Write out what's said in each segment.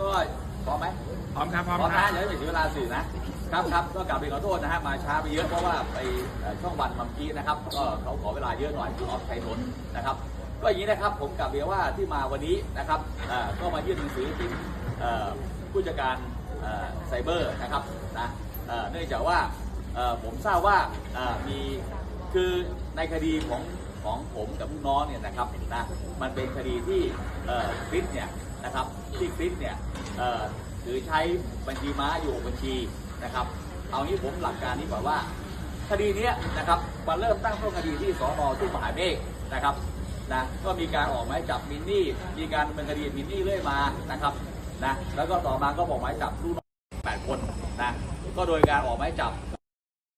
ก็พร้อมไหมพร้อมครับพร้อมพร้อมครันะบเดี๋ยวจะเสียเวลาสื่อนะครับครับก็กลับไปขอโทษนะฮะมาช้าไปเยอะเพราะว่าไปเอ่อช่องวันเมื่อกี้นะครับก็เขาขอเวลาเยอะหน่อยที่ออฟไทยนนท์นะครับก็อย่างนี้นะครับผมกลับเรียนว่าที่มาวันนี้นะครับเอ่อก็มายื่นหนังสือที่เอ่อผู้จัดการเอ่อไซเบอร์นะครับนะเอ่อเนื่องจากว่าเอ่อผมทราบว่าเอ่อมี คือในคดีของของผมกับลูกน้องเนี่ยนะครับนะมันเป็นคดีที่เอ่อคริสเนี่ย นะครับที่คริสเนี่ยเอ่อถือใช้บัญชีม้าอยู่บัญชีนะครับเอางี้ผมหลักการนี้ก่อนว่า คดีนี้นะครับมันเริ่มตั้งต้นคดีที่สอนอทุ่งมหาเมฆนะครับนะก็มีการออกหมายจับมินนี่ มีการดำเนินคดีมินนี่เรื่อยมานะครับนะแล้วก็ต่อมาก็บอกหมายจับลูกน้องแปดคนนะก็โดยการออกหมายจับ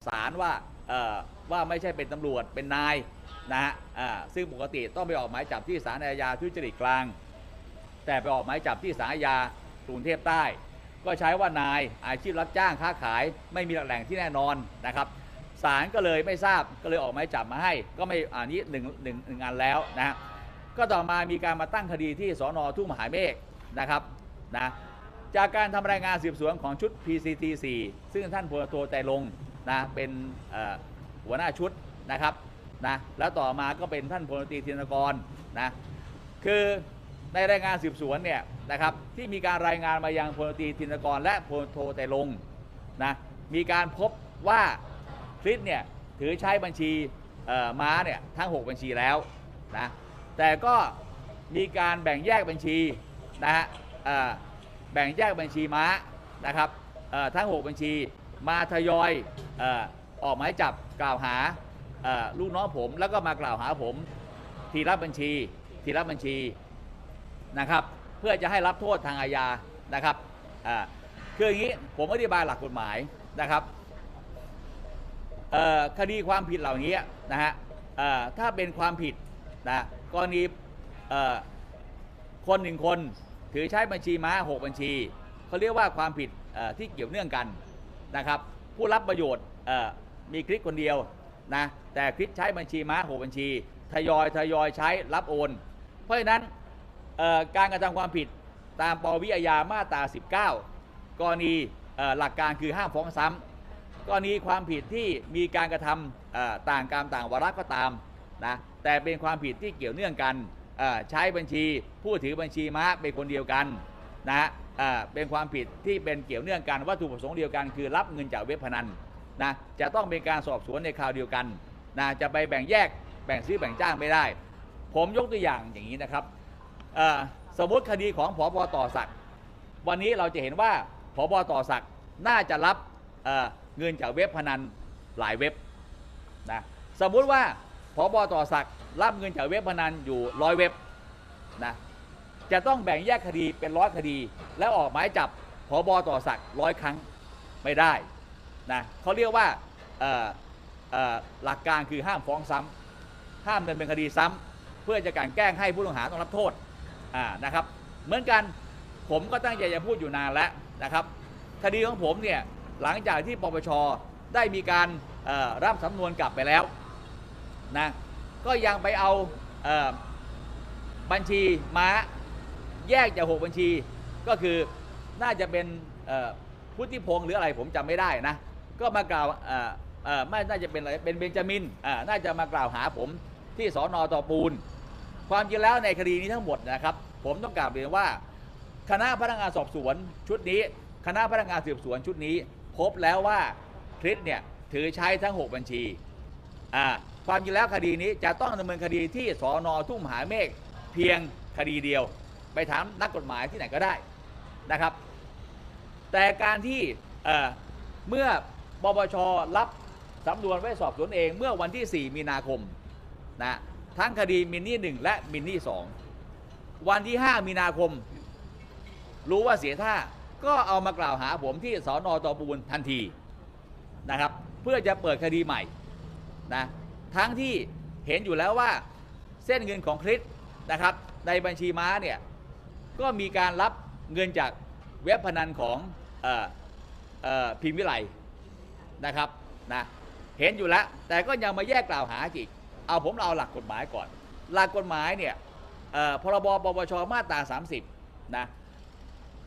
ศาลว่าเอ่อว่าไม่ใช่เป็นตำรวจเป็นนายนะฮะอ่าซึ่งปกติต้องไปออกหมายจับที่ศาลอาญาทุจริตกลาง แต่ไปออกหมายจับที่ศาลอาญากรุงเทพใต้ ก็ใช้ว่านายอาชีพรับจ้างค้าขายไม่มีหลักแหล่งที่แน่นอนนะครับศาลก็เลยไม่ทราบก็เลยออกหมายจับมาให้ ก็ไม่อันนี้หนึ่งหนึ่งหนึ่งอันแล้วนะฮะก็ต่อมามีการมาตั้งคดีที่สอนอทุ่งมหาเมฆนะครับนะจากการทำรายงานสืบสวนของชุด PCT 4ซึ่งท่านพลโทใจลงนะเป็นหัวหน้าชุดนะครับนะแล้วต่อมาก็เป็นท่านพลตรีธินกรนะคือ ในรายงานสืบสวนเนี่ยนะครับที่มีการรายงานมายังพลตรีธินกรและพลโทแต่ลงนะมีการพบว่าคริสเนี่ยถือใช้บัญชีม้าเนี่ยทั้ง 6 บัญชีแล้วนะแต่ก็มีการแบ่งแยกบัญชีนะฮะแบ่งแยกบัญชีม้านะครับทั้ง 6 บัญชีมาทยอยออกหมายจับกล่าวหาลูกน้องผม แล้วก็มากล่าวหาผมทีรับบัญชี ทีรับบัญชี นะครับ เพื่อจะให้รับโทษทางอาญานะครับคืออย่างนี้ผมอธิบายหลักกฎหมายนะครับคดีความผิดเหล่านี้นะฮะถ้าเป็นความผิดนะกรณีคนหนึ่งคนถือใช้บัญชีม้า6บัญชีเขาเรียกว่าความผิดที่เกี่ยวเนื่องกันนะครับ ผู้รับประโยชน์มีคลิกคนเดียวนะแต่คลิกใช้บัญชีม้า6บัญชี ทยอยทยอยใช้รับโอน เพราะฉะนั้น การกระทำความผิดตามปวิอาญามาตรา 19 กรณีหลักการคือห้ามฟ้องซ้ำกรณีความผิดที่มีการกระทำต่างกรรมต่างวาระก็ตามนะแต่เป็นความผิดที่เกี่ยวเนื่องกันใช้บัญชีผู้ถือบัญชีม้าเป็นคนเดียวกันนะเป็นความผิดที่เป็นเกี่ยวเนื่องกันวัตถุประสงค์เดียวกัน คือรับเงินจากเว็บพนันนะจะต้องเป็นการสอบสวนในคราวเดียวกันนะจะไปแบ่งแยกแบ่งซื้อแบ่งจ้างไม่ได้ ผมยกตัวอย่างอย่างนี้นะครับ สมมติคดีของผบต่อศักดิ์วันนี้เราจะเห็นว่าผบต่อศักดิ์น่าจะรับเเงินจากเว็บพนันหลายเว็บนะสมมุติว่าผบต่อศักดิ์รับเงินจากเว็บพนันอยู่ร้อยเว็บนะจะต้องแบ่งแยกคดีเป็นร้อยคดี แล้วออกหมายจับผบต่อศักดิ์ร้อยครั้งไม่ได้นะเขาเรียกว่าหลักการคือห้ามฟ้องซ้ำห้ามดำเนินคดีซ้ำเพื่อจะกลันแกล้งให้ผู้ต้องหาต้องรับโทษ อ่านะครับ เหมือนกันผมก็ตั้งใจจะพูดอยู่นานแล้วนะครับ คดีของผมเนี่ยหลังจากที่ปปชได้มีการรับสำนวนกลับไปแล้วนะก็ยังไปเอาเออบัญชีม้าแยกจากหกบัญชีก็คือน่าจะเป็นพุทธิพงศ์หรืออะไรผมจำไม่ได้นะ ก็มากล่าวเออเออไม่น่าจะเป็นอะไรเป็นเบนจามินอ่าน่าจะมากล่าวหาผมที่สอนอตอปูน ความจริงแล้วในคดีนี้ทั้งหมดนะครับ ผมต้องกล่าวเรียนว่า คณะพนักงานสอบสวนชุดนี้ คณะพนักงานสืบสวนชุดนี้ พบแล้วว่าคริสเนี่ยถือใช้ทั้ง 6 บัญชีอ่าความจริงแล้วคดีนี้จะต้องดำเนินคดีที่สอนอทุ่มหาเมฆเพียงคดีเดียว ไปถามนักกฎหมายที่ไหนก็ได้นะครับ แต่การที่เอ่อเมื่อปปชรับสำนวนไว้สอบสวนเองเมื่อวันที่ 4 มีนาคมนะ ทั้งคดีมินนี่1และมินนี่2วันที่ 5 มีนาคม รู้ว่าเสียท่าก็เอามากล่าวหาผมที่สอนอตอปูนทันทีนะครับ เพื่อจะเปิดคดีใหม่นะทั้งที่เห็นอยู่แล้วว่าเส้นเงินของคริสนะครับ ในบัญชีม้าเนี่ยก็มีการรับเงินจากเว็บพนันของออพิมพ์วิไลนะครับนะเห็นอยู่แล้ว แต่ก็ยังมาแยกกล่าวหาอีก เอาผมเอาหลักกฎหมายก่อน หลักกฎหมายเนี่ยพรบปปชมาตรา 30 นะ